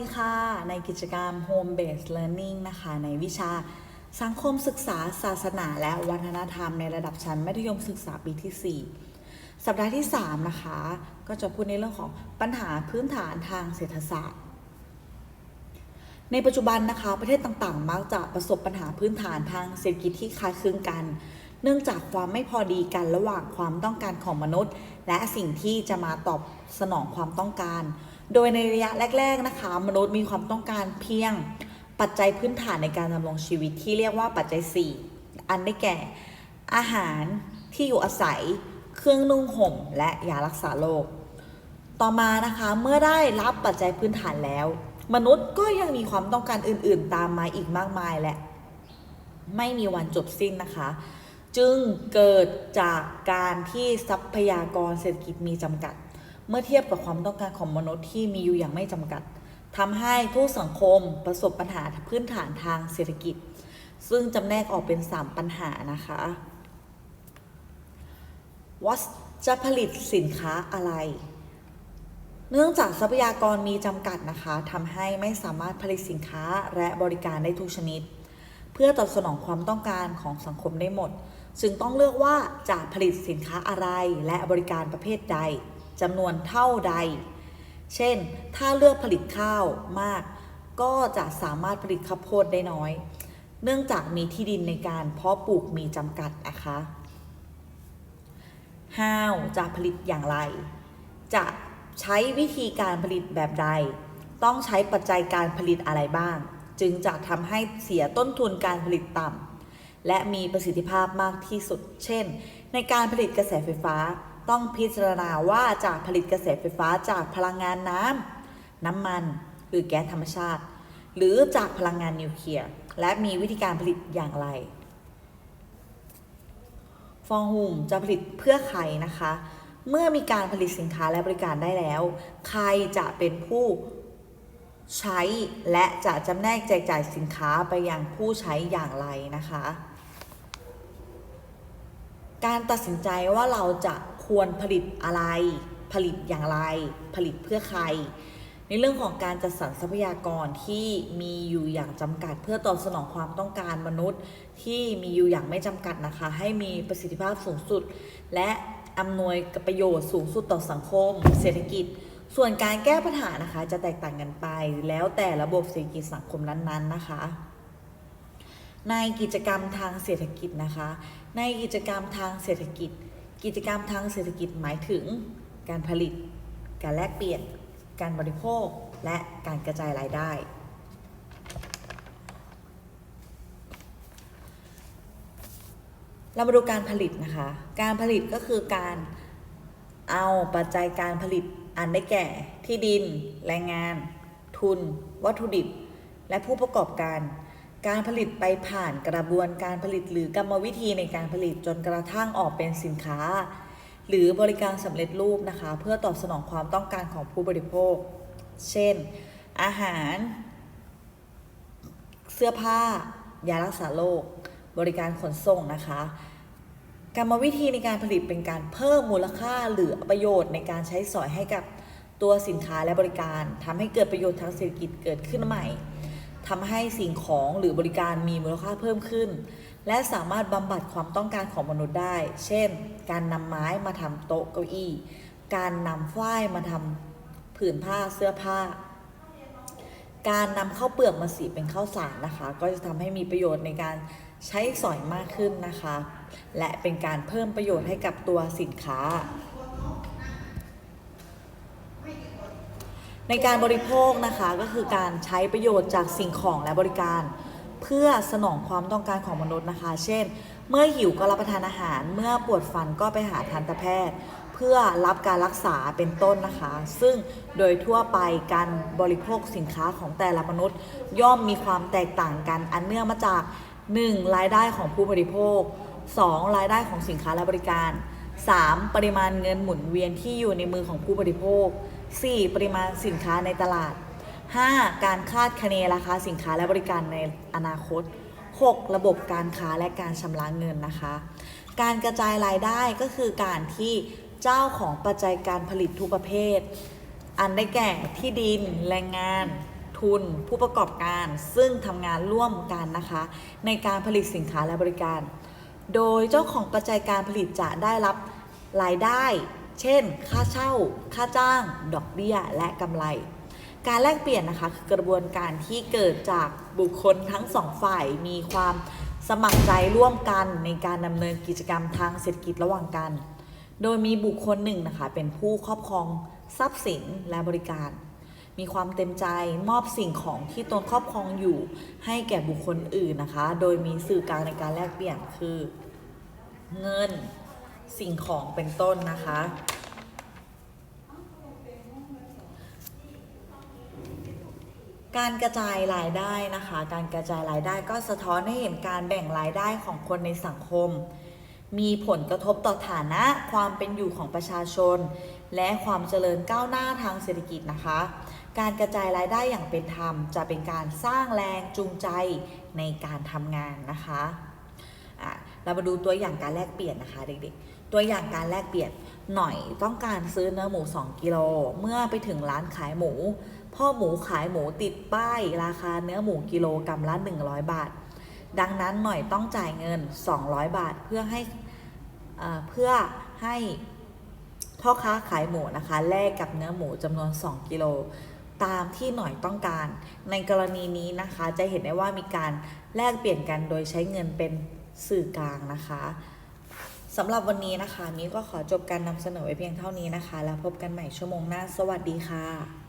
ดีค่ะ ในกิจกรรม Home Based Learning นะคะ ในวิชาสังคมศึกษาศาสนา และวัฒนธรรมในระดับชั้นมัธยมศึกษาปีที่ 4 สัปดาห์ที่ 3 นะคะ ก็จะพูดในเรื่องของปัญหาพื้นฐานทางเศรษฐศาสตร์ ในปัจจุบันนะคะประเทศต่างๆ มักจะประสบปัญหาพื้นฐานทางเศรษฐกิจที่คล้ายคลึงกัน เนื่องจากความไม่พอดีกันระหว่างความต้องการของมนุษย์ และสิ่งที่จะมาตอบสนองความต้องการ โดยในระยะแรก ๆนะคะ มนุษย์มีความต้องการเพียงปัจจัยพื้นฐานในการดำรงชีวิตที่เรียกว่าปัจจัย 4 อันได้แก่ อาหารที่อยู่อาศัย เครื่องนุ่งห่ม และยารักษาโรคต่อมานะคะเมื่อได้รับปัจจัยพื้นฐานแล้ว มนุษย์ก็ยังมีความต้องการอื่น ๆ ตามมาอีกมากมายและ ไม่มีวันจบสิ้นนะคะ จึงเกิดจากการที่ทรัพยากรเศรษฐกิจมีจำกัด เมื่อเทียบกับความต้องการของมนุษย์ที่มีอยู่อย่างไม่จำกัดทำให้ทุกสังคมประสบปัญหาพื้นฐานทางเศรษฐกิจ ซึ่งจำแนกออกเป็น 3 ปัญหานะคะว่าจะผลิตสินค้าอะไร เนื่องจากทรัพยากรมีจำกัดนะคะทำให้ไม่สามารถผลิตสินค้าและบริการได้ทุกชนิด เพื่อตอบสนองความต้องการของสังคมได้หมด จึงต้องเลือกว่าจะผลิตสินค้าอะไรและบริการประเภทใด จำนวนเท่าใด เช่น ถ้าเลือกผลิตข้าวมาก ก็จะสามารถผลิตข้าวโพดได้น้อย เนื่องจากมีที่ดินในการเพาะปลูกมีจำกัดนะคะ How จะผลิตอย่างไร จะใช้วิธีการผลิตแบบใด ต้องใช้ปัจจัยการผลิตอะไรบ้าง จึงจะทำให้เสียต้นทุนการผลิตต่ำและมีประสิทธิภาพมากที่สุด เช่น ในการผลิตกระแสไฟฟ้า ต้องพิจารณาว่าจะผลิตกระแสไฟฟ้าจากพลังงานน้ำน้ำมัน หรือแก๊สธรรมชาติ หรือจากพลังงานนิวเคลียร์และมีวิธีการผลิตอย่างไร ฟองหุ่มจะผลิตเพื่อใครนะคะ เมื่อมีการผลิตสินค้าและบริการได้แล้ว ใครจะเป็นผู้ใช้และจะจำแนกแจกจ่ายสินค้าไปยังผู้ใช้อย่างไรนะคะ การตัดสินใจว่าเราจะ ควรผลิตอะไร ผลิตอย่างไร ผลิตเพื่อใคร ในเรื่องของการจัดสรรทรัพยากรที่มีอยู่อย่างจำกัด เพื่อตอบสนองความต้องการมนุษย์ ที่มีอยู่อย่างไม่จำกัดนะคะ ให้มีประสิทธิภาพสูงสุด และอำนวยประโยชน์สูงสุดต่อสังคม เศรษฐกิจ ส่วนการแก้ปัญหานะคะ จะแตกต่างกันไป แล้วแต่ระบบเศรษฐกิจสังคมนั้นๆนะคะในกิจกรรมทางเศรษฐกิจนะคะ ในกิจกรรมทางเศรษฐกิจ กิจกรรมทางเศรษฐกิจหมายถึง การผลิต การแลกเปลี่ยน การบริโภค และการกระจายรายได้ เรามาดูการผลิตนะคะ การผลิตก็คือการเอาปัจจัยการผลิตอันได้แก่ ที่ดิน แรงงาน ทุน วัตถุดิบ และผู้ประกอบการ การผลิตไปผ่านกระบวนการผลิตหรือกรรมวิธีในการผลิตจนกระทั่งออกเป็นสินค้า หรือบริการสำเร็จรูปนะคะ เพื่อตอบสนองความต้องการของผู้บริโภค เช่น อาหาร เสื้อผ้า ยารักษาโรคบริการขนส่งนะคะกรรมวิธีในการผลิตเป็นการเพิ่มมูลค่าหรือประโยชน์ในการใช้สอยให้กับตัวสินค้าและบริการทำให้เกิดประโยชน์ทางเศรษฐกิจเกิดขึ้นใหม่ ทำให้สิ่งของหรือบริการมีมูลค่าเพิ่มขึ้น และสามารถบำบัดความต้องการของมนุษย์ได้ เช่น การนำไม้มาทำโต๊ะเก้าอี้ การนำฝ้ายมาทำผืนผ้าเสื้อผ้า การนำข้าวเปลือกมาสีเป็นข้าวสารนะคะ ก็จะทำให้มีประโยชน์ในการใช้สอยมากขึ้นนะคะ และเป็นการเพิ่มประโยชน์ให้กับตัวสินค้า ในการบริโภคนะคะก็คือการใช้ประโยชน์จากสิ่งของและบริการ เพื่อสนองความต้องการของมนุษย์นะคะ เช่น เมื่อหิวก็รับประทานอาหาร เมื่อปวดฟันก็ไปหาทันตแพทย์ เพื่อรับการรักษาเป็นต้นนะคะ ซึ่งโดยทั่วไปการบริโภคสินค้าของแต่ละมนุษย์ ย่อมมีความแตกต่างกันอันเนื่องมาจาก 1. รายได้ของผู้บริโภค 2. รายได้ของสินค้าและบริการ 3. ปริมาณเงินหมุนเวียนที่อยู่ในมือของผู้บริโภค 4. ปริมาณสินค้าในตลาด 5. การคาดคะเนราคาสินค้าและบริการในอนาคต 6. ระบบการค้าและการชำระเงินนะคะ การกระจายรายได้ก็คือการที่เจ้าของปัจจัยการผลิตทุกประเภท อันได้แก่ที่ดิน แรงงานททุน ผู้ประกอบการซึ่งทำงานร่วมกันนะคะ ในการผลิตสินค้าและบริการ โดยเจ้าของปัจจัยการผลิตจะได้รับรายได้ เช่น ค่าเช่า ค่าจ้าง ดอกเบี้ย และกำไร การแลกเปลี่ยนนะคะคือกระบวนการที่เกิดจากบุคคลทั้งสองฝ่ายมีความสมัครใจร่วมกันในการดำเนินกิจกรรมทางเศรษฐกิจระหว่างกัน โดยมีบุคคลหนึ่งนะคะเป็นผู้ครอบครองทรัพย์สินและบริการ มีความเต็มใจมอบสิ่งของที่ตนครอบครองอยู่ ให้แก่บุคคลอื่นนะคะ โดยมีสื่อกลางในการแลกเปลี่ยนคือ เงิน สิ่งของเป็นต้นนะคะ การกระจายรายได้นะคะ การกระจายรายได้ก็สะท้อนให้เห็นการแบ่งรายได้ของคนในสังคม มีผลกระทบต่อฐานะความเป็นอยู่ของประชาชน และความเจริญก้าวหน้าทางเศรษฐกิจนะคะ การกระจายรายได้อย่างเป็นธรรม จะเป็นการสร้างแรงจูงใจในการทำงานนะคะะเรามาดูตัวอย่างการแลกเปลี่ยนนะคะเด็กๆ ตัวอย่างการแลกเปลี่ยนหน่อยต้องการซื้อเนื้อหมู 2 กิโล เมื่อไปถึงร้านขายหมู พ่อหมูขายหมูติดป้าย ราคาเนื้อหมูกิโลกรัมละ 100 บาท ดังนั้นหน่อยต้องจ่ายเงิน 200 บาทเพื่อให้เอ่อเพื่อให้พ่อค้าขายหมูนะคะแลกกับเนื้อหมูจำนวน 2 กิโลตามที่หน่อยต้องการ ในกรณีนี้นะคะจะเห็นได้ว่ามีการแลกเปลี่ยนกันโดยใช้เงินเป็นสื่อกลางนะคะ สำหรับวันนี้นะคะ มิ้วก็ขอจบการนำเสนอไว้เพียงเท่านี้นะคะ แล้วพบกันใหม่ชั่วโมงหน้า สวัสดีค่ะ